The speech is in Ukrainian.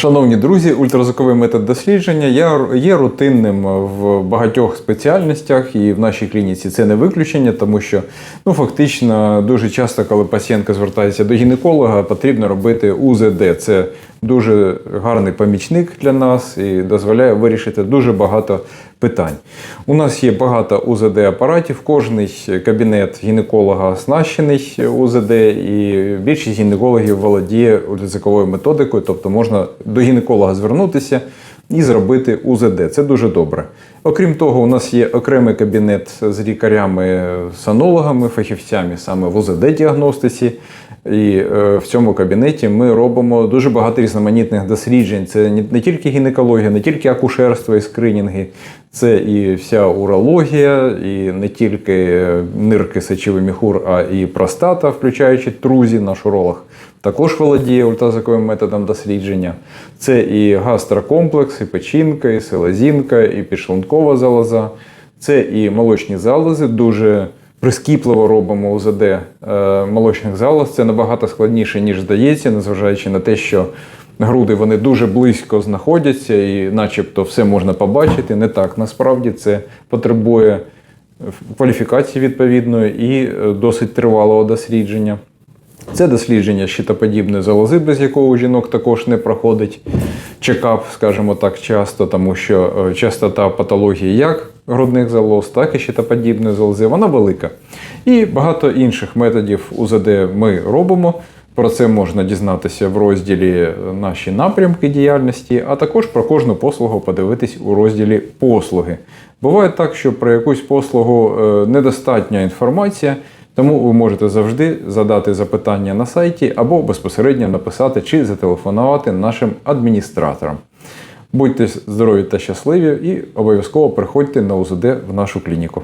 Шановні друзі, ультразвуковий метод дослідження є- рутинним в багатьох спеціальностях, і в нашій клініці це не виключення, тому що ну, фактично дуже часто, коли пацієнтка звертається до гінеколога, потрібно робити УЗД. Це дуже гарний помічник для нас і дозволяє вирішити дуже багато питань. У нас є багато УЗД апаратів, кожний кабінет гінеколога оснащений УЗД, і більшість гінекологів володіє ультразвуковою методикою, тобто можна до гінеколога звернутися і зробити УЗД. Це дуже добре. Окрім того, у нас є окремий кабінет з лікарями-санологами, фахівцями саме в УЗД-діагностиці. І е, в цьому кабінеті ми робимо дуже багато різноманітних досліджень. Це не, тільки гінекологія, не тільки акушерство і скринінги, це і вся урологія, і не тільки е, нирки, сечовий міхур, а і простата, включаючи трузі, наш уролог. Також володіє ультразвуковим методом дослідження. Це і гастрокомплекс, і печінка, і селезінка, і підшлункова залоза. Це і молочні залози. Дуже прискіпливо робимо УЗД е, молочних залоз. Це набагато складніше, ніж здається, незважаючи на те, що груди вони дуже близько знаходяться, і начебто все можна побачити. Не так насправді це потребує кваліфікації відповідної і е, досить тривалого дослідження. Це дослідження щитоподібної залози, без якого жінок також не проходить чекап, скажімо так, часто, тому що е, частота патології як грудних залоз, так і щитоподібної залози, вона велика. І багато інших методів УЗД ми робимо. Про це можна дізнатися в розділі Наші напрямки діяльності, а також про кожну послугу подивитись у розділі Послуги. Буває так, що про якусь послугу е, недостатня інформація, тому ви можете завжди задати запитання на сайті або безпосередньо написати чи зателефонувати нашим адміністраторам. Будьте здорові та щасливі і обов'язково приходьте на УЗД в нашу клініку.